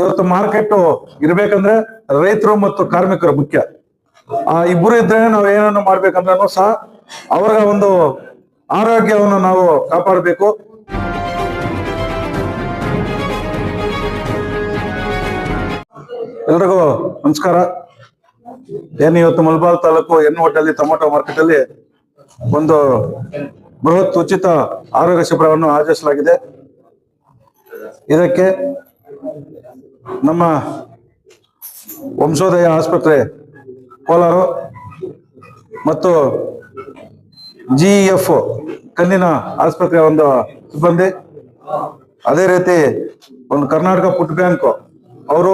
ಇವತ್ತು ಮಾರ್ಕೆಟ್ ಇರ್ಬೇಕಂದ್ರೆ ರೈತರು ಮತ್ತು ಕಾರ್ಮಿಕರು ಮುಖ್ಯ. ಆ ಇಬ್ಬರು ಇದ್ರೆ ನಾವು ಏನನ್ನು ಮಾಡ್ಬೇಕಂದ್ರೂ ಸಹ ಅವರ ಒಂದು ಆರೋಗ್ಯವನ್ನು ನಾವು ಕಾಪಾಡಬೇಕು. ಎಲ್ರಿಗೂ ನಮಸ್ಕಾರ. ಏನು ಇವತ್ತು ಮಲಬಾರ್ ತಾಲೂಕು ಎನ್ ಹೋಟೆಲ್ ಟೊಮೊಟೊ ಮಾರ್ಕೆಟ್ ಅಲ್ಲಿ ಒಂದು ಬೃಹತ್ ಉಚಿತ ಆರೋಗ್ಯ ಶಿಬಿರವನ್ನು ಆಯೋಜಿಸಲಾಗಿದೆ. ಇದಕ್ಕೆ ನಮ್ಮ ವಂಶೋದಯ ಆಸ್ಪತ್ರೆ, ಕೋಲಾರ ಮತ್ತು ಜಿ ಎಫ್ ಕಣ್ಣಿನ ಆಸ್ಪತ್ರೆ ಒಂದು ಸಿಬ್ಬಂದಿ. ಅದೇ ರೀತಿ ಒಂದು ಕರ್ನಾಟಕ ಫುಡ್ ಬ್ಯಾಂಕ್ ಅವರು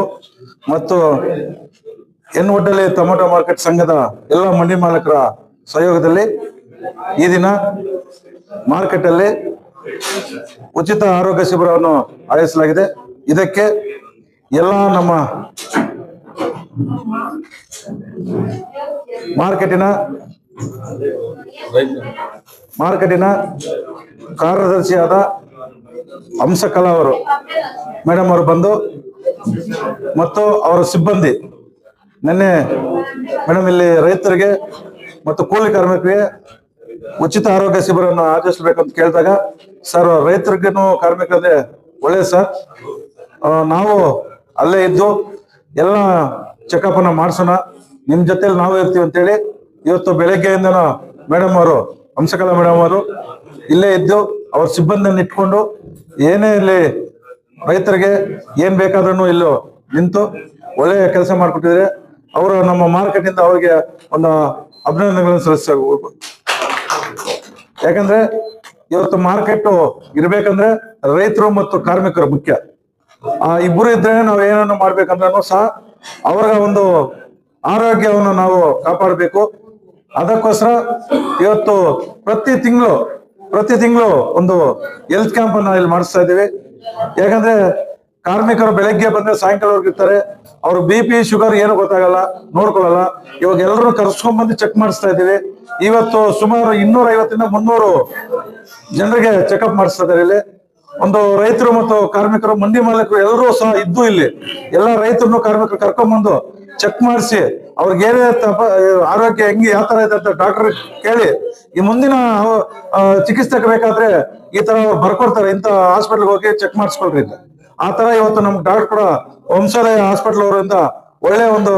ಮತ್ತು ಎನ್ ಒಡ್ಡಲ್ಲಿ ಟೊಮೆಟೊ ಮಾರ್ಕೆಟ್ ಸಂಘದ ಎಲ್ಲ ಮಂಡಿ ಮಾಲಕರ ಸಹಯೋಗದಲ್ಲಿ ಈ ದಿನ ಮಾರ್ಕೆಟ್ ಅಲ್ಲಿ ಉಚಿತ ಆರೋಗ್ಯ ಶಿಬಿರವನ್ನು ಆಯೋಜಿಸಲಾಗಿದೆ. ಇದಕ್ಕೆ ಎಲ್ಲ ನಮ್ಮ ಮಾರ್ಕೆಟಿನ ಮಾರ್ಕೆಟಿನ ಕಾರ್ಯದರ್ಶಿಯಾದ ಹಂಸಕಲಾ ಅವರು. ಮೇಡಮ್ ಅವರು ಬಂದು ಮತ್ತು ಅವರ ಸಿಬ್ಬಂದಿ. ನಿನ್ನೆ ಮೇಡಮ್ ಇಲ್ಲಿ ರೈತರಿಗೆ ಮತ್ತು ಕೂಲಿ ಕಾರ್ಮಿಕರಿಗೆ ಉಚಿತ ಆರೋಗ್ಯ ಶಿಬಿರವನ್ನು ಆಚರಿಸಬೇಕಂತ ಕೇಳಿದಾಗ, ಸರ್, ರೈತರಿಗೂ ಕಾರ್ಮಿಕರದೇ ಒಳ್ಳೆಯದು ಸರ್. ನಾವು ಅಲ್ಲೇ ಇದ್ದು ಎಲ್ಲ ಚೆಕಪ್ ಅನ್ನ ಮಾಡಿಸೋಣ. ನಿಮ್ ಜೊತೆಲಿ ನಾವು ಇರ್ತೀವಿ ಅಂತೇಳಿ ಇವತ್ತು ಬೆಳಗ್ಗೆಯಿಂದ ಮೇಡಮ್ ಅವರು, ಹಂಸಕಲಾ ಮೇಡಮ್ ಅವರು ಇಲ್ಲೇ ಇದ್ದು ಅವ್ರ ಸಿಬ್ಬಂದಿಯನ್ನು ಇಟ್ಕೊಂಡು ಏನೇ ಇಲ್ಲಿ ರೈತರಿಗೆ ಏನ್ ಬೇಕಾದ್ರೂ ಇಲ್ಲೂ ನಿಂತು ಒಳ್ಳೆಯ ಕೆಲಸ ಮಾಡ್ಕೊಟ್ಟಿದ್ರೆ ಅವರು ನಮ್ಮ ಮಾರ್ಕೆಟ್ ಇಂದ ಅವರಿಗೆ ಒಂದು ಅಭಿನಂದನೆಗಳನ್ನು ಸಲ್ಲಿಸಬೇಕು. ಯಾಕಂದ್ರೆ ಇವತ್ತು ಮಾರ್ಕೆಟ್ ಇರ್ಬೇಕಂದ್ರೆ ರೈತರು ಮತ್ತು ಕಾರ್ಮಿಕರು ಮುಖ್ಯ. ಆ ಇಬ್ಬರು ಇದ್ರೆ ನಾವು ಏನನ್ನು ಮಾಡ್ಬೇಕಂದ್ರೂ ಸಹ ಅವರ ಒಂದು ಆರೋಗ್ಯವನ್ನು ನಾವು ಕಾಪಾಡಬೇಕು. ಅದಕ್ಕೋಸ್ಕರ ಇವತ್ತು ಪ್ರತಿ ತಿಂಗಳು ಪ್ರತಿ ತಿಂಗಳು ಒಂದು ಹೆಲ್ತ್ ಕ್ಯಾಂಪ್ ಅನ್ನ ಇಲ್ಲಿ ಮಾಡಿಸ್ತಾ ಇದ್ದೀವಿ. ಯಾಕಂದ್ರೆ ಕಾರ್ಮಿಕರು ಬೆಳಗ್ಗೆ ಬಂದ್ರೆ ಸಾಯಂಕಾಲವರೆಗೆ ಇರ್ತಾರೆ. ಅವ್ರು ಬಿ ಪಿ ಶುಗರ್ ಏನು ಗೊತ್ತಾಗಲ್ಲ, ನೋಡ್ಕೊಳ್ಳಲ್ಲ. ಇವಾಗ ಎಲ್ಲರೂ ಕರ್ಸ್ಕೊಂಡ್ ಬಂದು ಚೆಕ್ ಮಾಡಿಸ್ತಾ ಇದ್ದೀವಿ. ಇವತ್ತು ಸುಮಾರು ಇನ್ನೂರ ಐವತ್ತಿಂದ ಮುನ್ನೂರು ಜನರಿಗೆ ಚೆಕಪ್ ಮಾಡಿಸ್ತಾ ಇದ್ದಾರೆ ಇಲ್ಲಿ. ಒಂದು ರೈತರು ಮತ್ತು ಕಾರ್ಮಿಕರು ಮಂಡಿ ಮಾಲೀಕರು ಎಲ್ಲರೂ ಸಹ ಇದ್ದು ಇಲ್ಲಿ. ಎಲ್ಲ ರೈತರನ್ನು ಕಾರ್ಮಿಕರು ಕರ್ಕೊಂಡ್ಬಂದು ಚೆಕ್ ಮಾಡಿಸಿ, ಅವ್ರಿಗೆ ಏನೇ ತಪ, ಆರೋಗ್ಯ ಹೆಂಗೆ, ಯಾವ ತರ ಇದೆ ಅಂತ ಡಾಕ್ಟರ್ ಕೇಳಿ. ಈ ಮುಂದಿನ ಚಿಕಿತ್ಸೆಗೆ ಬೇಕಾದ್ರೆ ಈ ತರ ಬರ್ಕೊಡ್ತಾರೆ. ಇಂಥ ಹಾಸ್ಪಿಟ್ಲ್ಗೆ ಹೋಗಿ ಚೆಕ್ ಮಾಡಿಸ್ಕೊಳ್ರಿ ಆ ತರ ಇವತ್ತು ನಮ್ಗೆ ಡಾಕ್ಟರ್ ಕೂಡ ವಂಶೋದಯ ಹಾಸ್ಪಿಟಲ್ ಅವರಿಂದ ಒಳ್ಳೆ ಒಂದು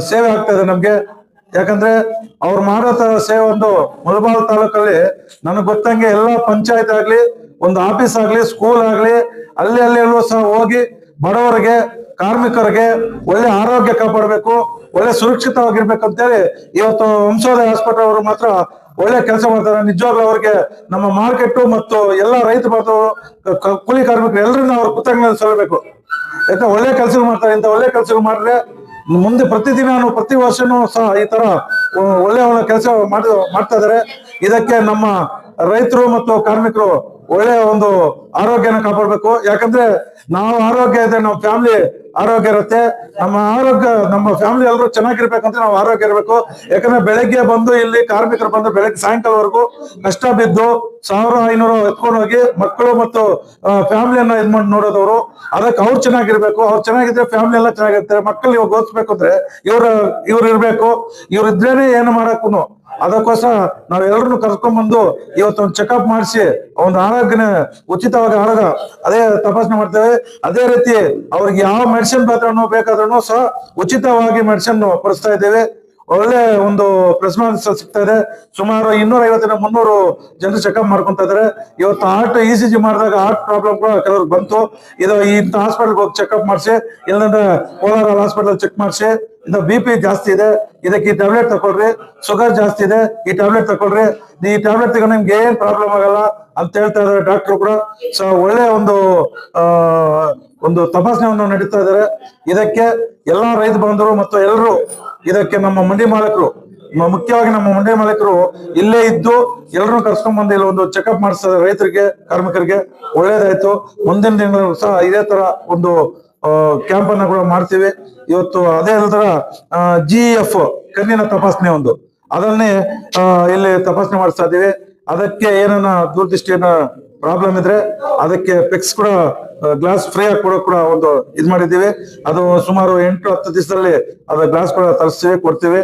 ಸೇವೆ ಆಗ್ತಾ ಇದೆ ನಮ್ಗೆ. ಯಾಕಂದ್ರೆ ಅವ್ರು ಮಾಡೋ ತ- ಸೇವೆ ಒಂದು ಮುಳಬಾಲ್ ತಾಲೂಕಲ್ಲಿ ನನಗೆ ಗೊತ್ತಂಗೆ ಎಲ್ಲ ಪಂಚಾಯತ್ ಆಗ್ಲಿ ಒಂದು ಆಫೀಸ್ ಆಗ್ಲಿ ಸ್ಕೂಲ್ ಆಗ್ಲಿ, ಅಲ್ಲಿ ಅಲ್ಲಿ ಸಹ ಹೋಗಿ ಬಡವರಿಗೆ, ಕಾರ್ಮಿಕರಿಗೆ ಒಳ್ಳೆ ಆರೋಗ್ಯ ಕಾಪಾಡಬೇಕು, ಒಳ್ಳೆ ಸುರಕ್ಷಿತವಾಗಿರ್ಬೇಕು ಅಂತೇಳಿ ಇವತ್ತು ವಂಶೋದಯ ಹಾಸ್ಪಿಟಲ್ ಅವರು ಮಾತ್ರ ಒಳ್ಳೆ ಕೆಲಸ ಮಾಡ್ತಾರೆ. ನಿಜವಾಗ್ಲೂ ಅವ್ರಿಗೆ ನಮ್ಮ ಮಾರ್ಕೆಟ್ ಮತ್ತು ಎಲ್ಲ ರೈತ ಕ- ಕೂಲಿ ಕಾರ್ಮಿಕರು ಎಲ್ಲರನ್ನ ಅವ್ರ ಕೃತಜ್ಞತೆ ಸಲ್ಲಬೇಕು ಯಾಕೆ ಒಳ್ಳೆ ಕೆಲಸ ಮಾಡ್ತಾರೆ. ಇಂಥ ಒಳ್ಳೆ ಕೆಲಸ ಮಾಡಿದ್ರೆ ಮುಂದೆ ಪ್ರತಿದಿನ ಪ್ರತಿ ವರ್ಷನೂ ಸಹ ಈ ತರ ಒಳ್ಳೆ ಒಳ್ಳೆ ಕೆಲಸ ಮಾಡಿ ಮಾಡ್ತಾ ಇದಾರೆ ಇದಕ್ಕೆ ನಮ್ಮ ರೈತರು ಮತ್ತು ಕಾರ್ಮಿಕರು ಒಳ್ಳೆಯ ಒಂದು ಆರೋಗ್ಯನ ಕಾಪಾಡ್ಬೇಕು. ಯಾಕಂದ್ರೆ ನಾವು ಆರೋಗ್ಯ ಇದೆ ನಮ್ಮ ಫ್ಯಾಮಿಲಿ ಆರೋಗ್ಯ ಇರುತ್ತೆ. ನಮ್ಮ ಆರೋಗ್ಯ, ನಮ್ಮ ಫ್ಯಾಮಿಲಿ ಎಲ್ಲರೂ ಚೆನ್ನಾಗಿರ್ಬೇಕಂತ ನಾವು ಆರೋಗ್ಯ ಇರಬೇಕು. ಯಾಕಂದ್ರೆ ಬೆಳಗ್ಗೆ ಬಂದು ಇಲ್ಲಿ ಕಾರ್ಮಿಕರು ಬಂದು ಬೆಳಗ್ಗೆ ಸಾಯಂಕಾಲವರೆಗೂ ಕಷ್ಟ ಬಿದ್ದು ಸಾವಿರ ಐನೂರು ಎತ್ಕೊಂಡು ಹೋಗಿ ಮಕ್ಕಳು ಮತ್ತು ಫ್ಯಾಮಿಲಿಯನ್ನ ಇದ್ ಮಾಡಿ ನೋಡೋದವರು. ಅದಕ್ಕೆ ಅವ್ರು ಚೆನ್ನಾಗಿರ್ಬೇಕು. ಅವ್ರು ಚೆನ್ನಾಗಿದ್ರೆ ಫ್ಯಾಮಿಲಿ ಎಲ್ಲ ಚೆನ್ನಾಗಿರ್ತಾರೆ. ಮಕ್ಕಳು ಇವಾಗ ಓದಿಸ್ಬೇಕು ಅಂದ್ರೆ ಇವ್ರ, ಇವ್ರು ಇರ್ಬೇಕು. ಇವ್ರ ಇದ್ರೇನೆ ಏನು ಮಾಡಕ್ಕೂ ಅದಕ್ಕೋಸ್ಕರ ನಾವ್ ಎಲ್ಲರನ್ನು ಕರ್ಕೊಂಡ್ ಬಂದು ಇವತ್ತು ಒಂದು ಚೆಕಪ್ ಮಾಡಿಸಿ ಒಂದು ಆರೋಗ್ಯನ ಉಚಿತವಾಗಿ ಆರೋಗ್ಯ ಅದೇ ತಪಾಸಣೆ ಮಾಡ್ತೇವೆ. ಅದೇ ರೀತಿ ಅವ್ರಿಗೆ ಯಾವ ಮೆಡಿಸಿನ್ ಬೇಕಾದ್ರೂ ಬೇಕಾದ್ರೂ ಸಹ ಉಚಿತವಾಗಿ ಮೆಡಿಸಿನ್ ಕೊಡಿಸ್ತಾ ಇದ್ದೇವೆ. ಒಳ್ಳೆ ಒಂದು ಪ್ರೆಸ್ಮಾನ್ಸ್ ಸಿಗ್ತಾ ಇದೆ. ಸುಮಾರು ಇನ್ನೂರ ಐವತ್ತಿನ ಮುನ್ನೂರು ಜನರು ಚೆಕಪ್ ಮಾಡ್ಕೊಂತ ಇದಾರೆ ಇವತ್ತು ಹಾರ್ಟ್ ಇ ಸಿ ಜಿ ಮಾಡಿದಾಗ ಹಾರ್ಟ್ ಪ್ರಾಬ್ಲಮ್ ಕೂಡ ಬಂತು. ಇದು ಇಂಥ ಹಾಸ್ಪಿಟಲ್ಗೆ ಹೋಗಿ ಚೆಕಪ್ ಮಾಡಿಸಿ, ಇಲ್ಲಂದ್ರೆ ಕೋಲಾರ ಹಾಸ್ಪಿಟಲ್ ಚೆಕ್ ಮಾಡಿಸಿ. ಇದು ಬಿ ಪಿ ಜಾಸ್ತಿ ಇದೆ. ಇದಕ್ಕೆ ಈ ಟ್ಯಾಬ್ಲೆಟ್ ತಗೊಳ್ರಿ ಶುಗರ್ ಜಾಸ್ತಿ ಇದೆ. ಈ ಟ್ಯಾಬ್ಲೆಟ್ ತಗೊಳ್ರಿ ಈ ಟ್ಯಾಬ್ಲೆಟ್ ತಗೊಂಡು ನಿಮ್ಗೆ ಏನ್ ಪ್ರಾಬ್ಲಮ್ ಆಗಲ್ಲ ಅಂತ ಹೇಳ್ತಾ ಇದಾರೆ ಡಾಕ್ಟರ್ ಕೂಡ. ಸೊ ಒಳ್ಳೆ ಒಂದು ಒಂದು ತಪಾಸಣೆಯನ್ನು ನಡೀತಾ ಇದ್ದಾರೆ. ಇದಕ್ಕೆ ಎಲ್ಲಾ ರೈತ ಬಾಂಧವರು ಮತ್ತು ಎಲ್ಲರೂ ಇದಕ್ಕೆ ನಮ್ಮ ಮಂಡಿ ಮಾಲಕರು ಮುಖ್ಯವಾಗಿ ನಮ್ಮ ಮಂಡಿ ಮಾಲಕರು ಇಲ್ಲೇ ಇದ್ದು ಎಲ್ಲರೂ ಕರ್ಸ್ಕೊಂಡ್ ಬಂದು ಇಲ್ಲಿ ಒಂದು ಚೆಕಪ್ ಮಾಡಿಸ್ತಾರೆ ರೈತರಿಗೆ, ಕಾರ್ಮಿಕರಿಗೆ. ಒಳ್ಳೇದಾಯ್ತು. ಮುಂದಿನ ದಿನಗಳು ಸಹ ಇದೇ ತರ ಒಂದು ಕ್ಯಾಂಪ್ ಅನ್ನ ಕೂಡ ಮಾಡ್ತೀವಿ. ಇವತ್ತು ಅದೇ ನಂತರ ಜಿ ಎಫ್ ಕಣ್ಣಿನ ತಪಾಸಣೆ ಒಂದು. ಅದನ್ನೇ ಇಲ್ಲಿ ತಪಾಸಣೆ ಮಾಡಿಸ್ತಾ ಇದೀವಿ ಅದಕ್ಕೆ ಏನನ್ನ ದೂರದೃಷ್ಟಿಯನ್ನ ಪ್ರಾಬ್ಲಮ್ ಇದ್ರೆ ಅದಕ್ಕೆ ಪೆಕ್ಸ್ ಕೂಡ ಗ್ಲಾಸ್ ಫ್ರೀ ಆಗಿ ಕೂಡ ಕೂಡ ಒಂದು ಇದು ಮಾಡಿದ್ದೀವಿ. ಅದು ಸುಮಾರು ಎಂಟು ಹತ್ತು ದಿವಸದಲ್ಲಿ ಅದ ಗ್ಲಾಸ್ ಕೂಡ ತರಿಸ್ತೀವಿ, ಕೊಡ್ತೀವಿ.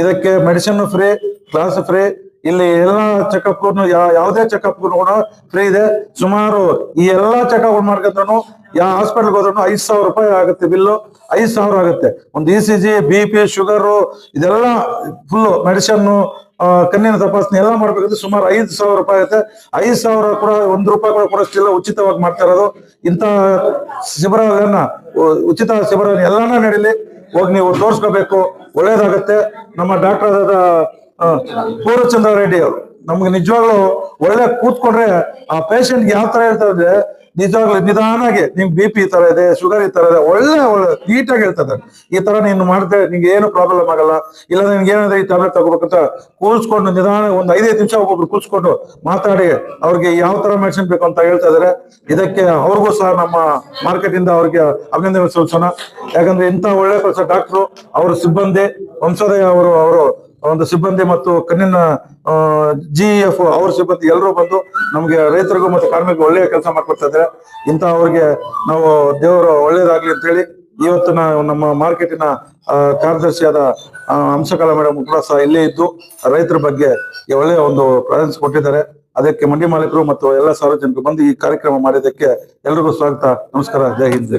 ಇದಕ್ಕೆ ಮೆಡಿಸಿನ್ ಫ್ರೀ ಗ್ಲಾಸ್ ಫ್ರೀ ಇಲ್ಲಿ ಎಲ್ಲಾ ಚೆಕಪ್ ಯಾವುದೇ ಚೆಕಪ್ ಕೂಡ ಫ್ರೀ ಇದೆ. ಸುಮಾರು ಈ ಎಲ್ಲಾ ಚೆಕಪ್ ಮಾಡ್ಕೊಂಡ್ರು ಯಾವ ಹಾಸ್ಪಿಟಲ್ ಹೋದ್ರು ಐದ್ ಸಾವಿರ ರೂಪಾಯಿ ಆಗುತ್ತೆ ಬಿಲ್ಲು ಐದ್ ಸಾವಿರ ಆಗುತ್ತೆ. ಒಂದು E C G B P sugar ಇದೆಲ್ಲ ಫುಲ್ ಮೆಡಿಸನ್ ಕಣ್ಣಿನ ತಪಾಸಣೆ ಎಲ್ಲ ಮಾಡ್ಬೇಕಂದ್ರೆ ಸುಮಾರು ಐದು ಸಾವಿರ ರೂಪಾಯಿ ಆಗುತ್ತೆ. ಐದು ಸಾವಿರ ಕೂಡ, ಒಂದು ರೂಪಾಯಿ ಕೂಡ ಕೊಡೋಷ್ಟಿಲ್ಲ ಉಚಿತವಾಗಿ ಮಾಡ್ತಾ ಇರೋದು. ಇಂಥ ಶಿಬಿರಗಳನ್ನ ಉಚಿತ ಶಿಬಿರ ಎಲ್ಲಾನ ನಡೀಲಿ. ಹೋಗಿ ನೀವು ತೋರಿಸ್ಕೋಬೇಕು. ಒಳ್ಳೇದಾಗತ್ತೆ. ನಮ್ಮ ಡಾಕ್ಟರ್ ಪೂರ್ಣಚಂದ್ರ ರೆಡ್ಡಿ ಅವರು. ನಮ್ಗೆ ನಿಜವಾಗ್ಲು ಒಳ್ಳೆ ಕೂತ್ಕೊಂಡ್ರೆ ಆ ಪೇಷಂಟ್ಗೆ ಯಾವ ತರ ಹೇಳ್ತಾ ಇದ್ರೆ ನಿಜವಾಗ್ಲೂ ನಿಧಾನಾಗಿ ನಿಮ್ ಬಿ ಪಿ ತರ ಇದೆ ಶುಗರ್ ಈ ತರ ಇದೆ, ಒಳ್ಳೆ ಒಳ್ಳೆ ನೀಟಾಗಿ ಹೇಳ್ತದೆ ಈ ತರ ನೀನು ಮಾಡ್ತೆ ನಿಂಗೆ ಏನು ಪ್ರಾಬ್ಲಮ್ ಆಗಲ್ಲ. ಇಲ್ಲ ನಿನ್ಗೆ ಏನಾದ್ರೆ ಈ ಟ್ಯಾಬ್ಲೆಟ್ ತಗೋಬೇಕಂತ ಕೂರ್ಸ್ಕೊಂಡು ನಿಧಾನ ಒಂದು ಐದೈದು ನಿಮಿಷ ಒಬ್ಬೊಬ್ರು ಕೂರ್ಸ್ಕೊಂಡು ಮಾತಾಡಿ, ಅವ್ರಿಗೆ ಯಾವ ತರ ಮೆಡಿಸಿನ್ ಬೇಕು ಅಂತ ಹೇಳ್ತಾ ಇದಾರೆ ಇದಕ್ಕೆ ಅವ್ರಿಗೂ ಸಹ ನಮ್ಮ ಮಾರ್ಕೆಟ್ ಇಂದ ಅವ್ರಿಗೆ ಅಭಿನಂದನೆ ಸಲ್ಲಿಸೋಣ. ಯಾಕಂದ್ರೆ ಇಂಥ ಒಳ್ಳೆ ಕೆಲಸ ಡಾಕ್ಟ್ರು ಅವ್ರ ಸಿಬ್ಬಂದಿ, ವಂಶೋದಯ ಅವರು ಅವರು ಒಂದು ಸಿಬ್ಬಂದಿ ಮತ್ತು ಕಣ್ಣಿನ ಜಿ ಎಫ್ ಅವ್ರ ಸಿಬ್ಬಂದಿ ಎಲ್ಲರೂ ಬಂದು ನಮಗೆ ರೈತರಿಗೂ ಮತ್ತು ಕಾರ್ಮಿಕರು ಒಳ್ಳೆಯ ಕೆಲಸ ಮಾಡ್ಕೊಡ್ತಾ ಇದ್ದಾರೆ. ಇಂಥ ಅವ್ರಿಗೆ ನಾವು ದೇವರು ಒಳ್ಳೇದಾಗ್ಲಿ ಅಂತ ಹೇಳಿ ಇವತ್ತು ನಮ್ಮ ಮಾರ್ಕೆಟಿನ ಕಾರ್ಯದರ್ಶಿಯಾದ ಹಂಸಕಲಾ ಮೇಡಮ್ ಕೂಡ ಸಹ ಇಲ್ಲೇ ಇದ್ದು ರೈತರ ಬಗ್ಗೆ ಒಳ್ಳೆಯ ಒಂದು ಪ್ರಾಧಾನ್ಯ ಕೊಟ್ಟಿದ್ದಾರೆ. ಅದಕ್ಕೆ ಮಂಡಿ ಮಾಲೀಕರು ಮತ್ತು ಎಲ್ಲ ಸಾರ್ವಜನಿಕರು ಬಂದು ಈ ಕಾರ್ಯಕ್ರಮ ಮಾಡಿದ್ದಕ್ಕೆ ಎಲ್ರಿಗೂ ಸ್ವಾಗತ. ನಮಸ್ಕಾರ. ಜೈ ಹಿಂದ್.